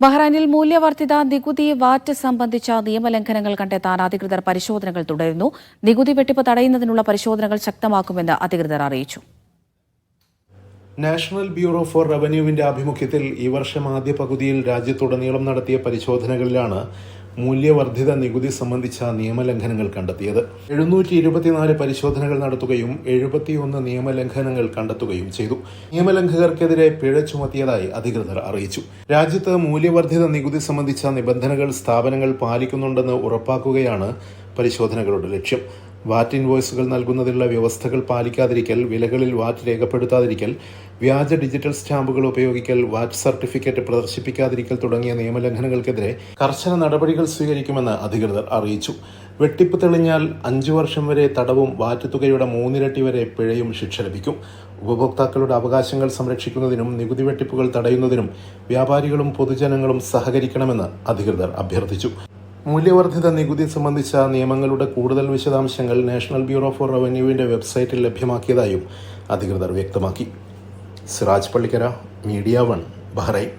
ബഹ്റൈനിൽ മൂല്യവർദ്ധിത നികുതി വാറ്റ് സംബന്ധിച്ച നിയമലംഘനങ്ങൾ കണ്ടെത്താൻ അധികൃതർ പരിശോധനകൾ തുടരുന്നു. നികുതി വെട്ടിപ്പ് തടയുന്നതിനുള്ള പരിശോധനകൾ ശക്തമാക്കുമെന്ന് അധികൃതർ അറിയിച്ചു. നാഷണൽ ബ്യൂറോ ഫോർ റവന്യൂവിന്റെ ആഭിമുഖ്യത്തിൽ ഈ വർഷം ആദ്യ പകുതിയിൽ രാജ്യത്തുടനീളം നടത്തിയ പരിശോധനകളിലാണ് മൂല്യവർദ്ധിത നികുതി സംബന്ധിച്ച നിയമലംഘനങ്ങൾ കണ്ടെത്തിയത്. എഴുന്നൂറ്റി ഇരുപത്തിനാല് പരിശോധനകൾ നടത്തുകയും എഴുപത്തിയൊന്ന് നിയമലംഘനങ്ങൾ കണ്ടെത്തുകയും ചെയ്തു. നിയമലംഘകർക്കെതിരെ പിഴ ചുമത്തിയതായി അധികൃതർ അറിയിച്ചു. രാജ്യത്ത് മൂല്യവർദ്ധിത നികുതി സംബന്ധിച്ച നിബന്ധനകൾ സ്ഥാപനങ്ങൾ പാലിക്കുന്നുണ്ടെന്ന് ഉറപ്പാക്കുകയാണ് പരിശോധനകളുടെ ലക്ഷ്യം. വാറ്റ് ഇൻവോയ്സുകൾ നൽകുന്നതിനുള്ള വ്യവസ്ഥകൾ പാലിക്കാതിരിക്കൽ വിലകളിൽ വാറ്റ് രേഖപ്പെടുത്താതിരിക്കൽ വ്യാജ ഡിജിറ്റൽ സ്റ്റാമ്പുകൾ ഉപയോഗിക്കൽ വാറ്റ് സർട്ടിഫിക്കറ്റ് പ്രദർശിപ്പിക്കാതിരിക്കൽ തുടങ്ങിയ നിയമലംഘനങ്ങൾക്കെതിരെ കർശന നടപടികൾ സ്വീകരിക്കുമെന്ന് അധികൃതർ അറിയിച്ചു. വെട്ടിപ്പ് തെളിഞ്ഞാൽ അഞ്ചു വർഷം വരെ തടവും വാറ്റ് തുകയുടെ മൂന്നിരട്ടി വരെ പിഴയും ശിക്ഷ ലഭിക്കും. ഉപഭോക്താക്കളുടെ അവകാശങ്ങൾ സംരക്ഷിക്കുന്നതിനും നികുതി വെട്ടിപ്പുകൾ തടയുന്നതിനും വ്യാപാരികളും പൊതുജനങ്ങളും സഹകരിക്കണമെന്ന് അധികൃതർ അഭ്യർത്ഥിച്ചു. മൂല്യവർദ്ധിത നികുതി സംബന്ധിച്ച നിയമങ്ങളുടെ കൂടുതൽ വിശദാംശങ്ങൾ നാഷണൽ ബ്യൂറോ ഫോർ റവന്യൂവിന്റെ വെബ്സൈറ്റിൽ ലഭ്യമാക്കിയതായും അധികൃതർ വ്യക്തമാക്കി. Siraj Pallikkara media one Bahrain.